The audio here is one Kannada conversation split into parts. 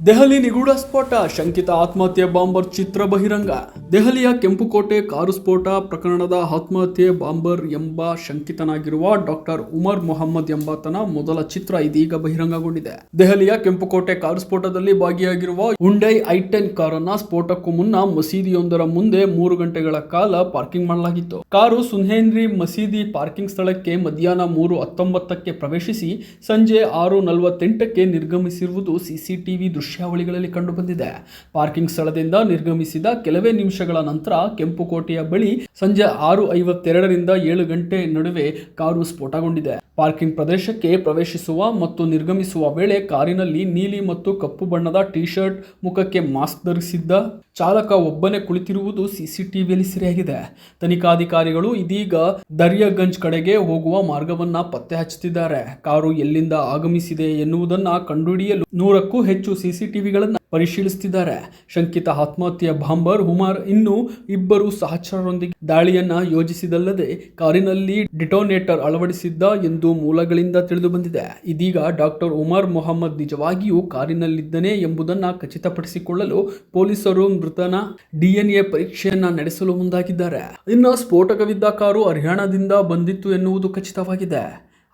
ದೆಹಲಿ ನಿಗೂಢ ಸ್ಫೋಟ, ಶಂಕಿತ ಆತ್ಮಹತ್ಯೆ, ಬಾಂಬರ್ ಚಿತ್ರ ಬಹಿರಂಗ. ದೆಹಲಿಯ ಕೆಂಪುಕೋಟೆ ಕಾರು ಸ್ಫೋಟ ಪ್ರಕರಣದ ಆತ್ಮಹತ್ಯೆ, ಬಾಂಬರ್ ಎಂಬ ಶಂಕಿತನಾಗಿರುವ ಡಾಕ್ಟರ್ ಉಮರ್ ಮೊಹಮ್ಮದ್ ಎಂಬಾತನ ಮೊದಲ ಚಿತ್ರ ಇದೀಗ ಬಹಿರಂಗಗೊಂಡಿದೆ. ದೆಹಲಿಯ ಕೆಂಪುಕೋಟೆ ಕಾರು ಸ್ಫೋಟದಲ್ಲಿ ಭಾಗಿಯಾಗಿರುವ ಹುಂಡೈ ಐ ಟೆನ್ ಕಾರನ್ನ ಸ್ಫೋಟಕ್ಕೂ ಮುನ್ನ ಮಸೀದಿಯೊಂದರ ಮುಂದೆ ಮೂರು ಗಂಟೆಗಳ ಕಾಲ ಪಾರ್ಕಿಂಗ್ ಮಾಡಲಾಗಿತ್ತು. ಕಾರು ಸುನ್ಹೇನ್ರಿ ಮಸೀದಿ ಪಾರ್ಕಿಂಗ್ ಸ್ಥಳಕ್ಕೆ ಮಧ್ಯಾಹ್ನ ಮೂರು ಹತ್ತೊಂಬತ್ತಕ್ಕೆ ಪ್ರವೇಶಿಸಿ ಸಂಜೆ ಆರು ನಲವತ್ತೆಂಟಕ್ಕೆ ನಿರ್ಗಮಿಸಿರುವುದು ಸಿಸಿಟಿವಿ ದೃಶ್ಯಾವಳಿಗಳಲ್ಲಿ ಕಂಡುಬಂದಿದೆ. ಪಾರ್ಕಿಂಗ್ ಸ್ಥಳದಿಂದ ನಿರ್ಗಮಿಸಿದ ಕೆಲವೇ ನಿಮಿಷಗಳ ನಂತರ ಕೆಂಪುಕೋಟೆಯ ಬಳಿ ಸಂಜೆ ಆರು ಐವತ್ತೆರಡರಿಂದ ಏಳು ಗಂಟೆ ನಡುವೆ ಕಾರು ಸ್ಫೋಟಗೊಂಡಿದೆ. ಪಾರ್ಕಿಂಗ್ ಪ್ರದೇಶಕ್ಕೆ ಪ್ರವೇಶಿಸುವ ಮತ್ತು ನಿರ್ಗಮಿಸುವ ವೇಳೆ ಕಾರಿನಲ್ಲಿ ನೀಲಿ ಮತ್ತು ಕಪ್ಪು ಬಣ್ಣದ ಟಿ ಶರ್ಟ್ ಮುಖಕ್ಕೆ ಮಾಸ್ಕ್ ಧರಿಸಿದ್ದ ಚಾಲಕ ಒಬ್ಬನೇ ಕುಳಿತಿರುವುದು ಸಿಸಿಟಿವಿಯಲ್ಲಿ ಸೆರೆಯಾಗಿದೆ. ತನಿಖಾಧಿಕಾರಿಗಳು ಇದೀಗ ದರ್ಯಾಗಂಜ್ ಕಡೆಗೆ ಹೋಗುವ ಮಾರ್ಗವನ್ನ ಪತ್ತೆ ಹಚ್ಚುತ್ತಿದ್ದಾರೆ. ಕಾರು ಎಲ್ಲಿಂದ ಆಗಮಿಸಿದೆ ಎನ್ನುವುದನ್ನು ಕಂಡುಹಿಡಿಯಲು ನೂರಕ್ಕೂ ಹೆಚ್ಚು ಸಿಸಿಟಿವಿಗಳನ್ನು ಪರಿಶೀಲಿಸುತ್ತಿದ್ದಾರೆ ಶಂಕಿತ ಆತ್ಮಹತ್ಯೆಯ ಬಾಂಬರ್ ಹುಮಾರ್ ಇನ್ನು ಇಬ್ಬರು ಸಹಚರರೊಂದಿಗೆ ದಾಳಿಯನ್ನ ಯೋಜಿಸಿದಲ್ಲದೆ ಕಾರಿನಲ್ಲಿ ಡಿಟೋನೇಟರ್ ಅಳವಡಿಸಿದ್ದ ಎಂದು ಮೂಲಗಳಿಂದ ತಿಳಿದು ಬಂದಿದೆ ಇದೀಗ ಡಾಕ್ಟರ್ ಉಮರ್ ಮೊಹಮ್ಮದ್ ನಿಜವಾಗಿಯೂ ಕಾರಿನಲ್ಲಿದ್ದನೇ ಎಂಬುದನ್ನು ಖಚಿತಪಡಿಸಿಕೊಳ್ಳಲು ಪೊಲೀಸರು ಮೃತನ ಡಿಎನ್ಎ ಪರೀಕ್ಷೆಯನ್ನ ನಡೆಸಲು ಮುಂದಾಗಿದ್ದಾರೆ. ಇನ್ನು ಸ್ಫೋಟಕವಿದ್ದ ಕಾರು ಹರಿಯಾಣದಿಂದ ಬಂದಿತ್ತು ಎನ್ನುವುದು ಖಚಿತವಾಗಿದೆ.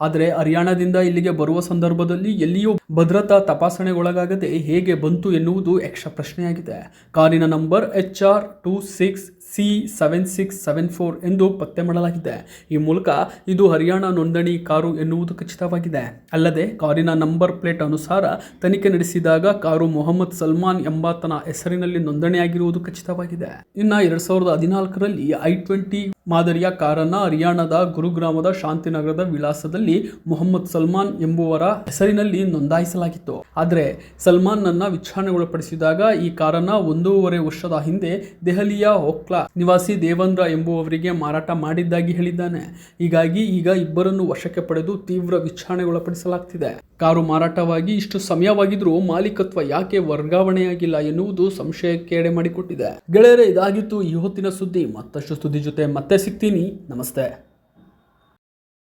ಆದರೆ ಹರಿಯಾಣದಿಂದ ಇಲ್ಲಿಗೆ ಬರುವ ಸಂದರ್ಭದಲ್ಲಿ ಎಲ್ಲಿಯೂ ಭದ್ರತಾ ತಪಾಸಣೆಗೊಳಗಾಗದೆ ಹೇಗೆ ಬಂತು ಎನ್ನುವುದು ಯಕ್ಷ ಪ್ರಶ್ನೆಯಾಗಿದೆ. ಕಾರಿನ number H R two six C seven six seven four ಎಂದು ಪತ್ತೆ ಮಾಡಲಾಗಿದೆ. ಈ ಮೂಲಕ ಇದು ಹರಿಯಾಣ ನೋಂದಣಿ ಕಾರು ಎನ್ನುವುದು ಖಚಿತವಾಗಿದೆ. ಅಲ್ಲದೆ ಕಾರಿನ ನಂಬರ್ ಪ್ಲೇಟ್ ಅನುಸಾರ ತನಿಖೆ ನಡೆಸಿದಾಗ ಕಾರು ಮೊಹಮ್ಮದ್ ಸಲ್ಮಾನ್ ಎಂಬಾತನ ಹೆಸರಿನಲ್ಲಿ ನೋಂದಣಿಯಾಗಿರುವುದು ಖಚಿತವಾಗಿದೆ. ಇನ್ನು ಎರಡ್ ಸಾವಿರದ ಹದಿನಾಲ್ಕರಲ್ಲಿ ಐ ಟ್ವೆಂಟಿ ಮಾದರಿಯ ಕಾರನ್ನ ಹರಿಯಾಣದ ಗುರುಗ್ರಾಮದ ಶಾಂತಿನಗರದ ವಿಳಾಸದಲ್ಲಿ ಮೊಹಮ್ಮದ್ ಸಲ್ಮಾನ್ ಎಂಬುವರ ಹೆಸರಿನಲ್ಲಿ ನೋಂದಾಯಿಸಲಾಗಿತ್ತು. ಆದರೆ ಸಲ್ಮಾನ್ನನ್ನ ವಿಚಾರಣೆಗೊಳಪಡಿಸಿದಾಗ ಈ ಕಾರನ್ನ ಒಂದೂವರೆ ವರ್ಷದ ಹಿಂದೆ ದೆಹಲಿಯ ಓಕ್ಲಾ ನಿವಾಸಿ ದೇವೇಂದ್ರ ಎಂಬುವವರಿಗೆ ಮಾರಾಟ ಮಾಡಿದ್ದಾಗಿ ಹೇಳಿದ್ದಾನೆ. ಹೀಗಾಗಿ ಈಗ ಇಬ್ಬರನ್ನು ವಶಕ್ಕೆ ಪಡೆದು ತೀವ್ರ ವಿಚಾರಣೆಗೊಳಪಡಿಸಲಾಗ್ತಿದೆ. ಕಾರು ಮಾರಾಟವಾಗಿ ಇಷ್ಟು ಸಮಯವಾಗಿದ್ರೂ ಮಾಲೀಕತ್ವ ಯಾಕೆ ವರ್ಗಾವಣೆಯಾಗಿಲ್ಲ ಎನ್ನುವುದು ಸಂಶಯಕ್ಕೆ ಎಡೆ ಮಾಡಿಕೊಟ್ಟಿದೆ. ಗೆಳೆಯರೇ, ಇದಾಗಿತ್ತು ಈ ಹೊತ್ತಿನ ಸುದ್ದಿ. ಮತ್ತಷ್ಟು ಸುದ್ದಿ ಜೊತೆ ಮತ್ತೆ ಸಿಗ್ತೀನಿ. ನಮಸ್ತೆ.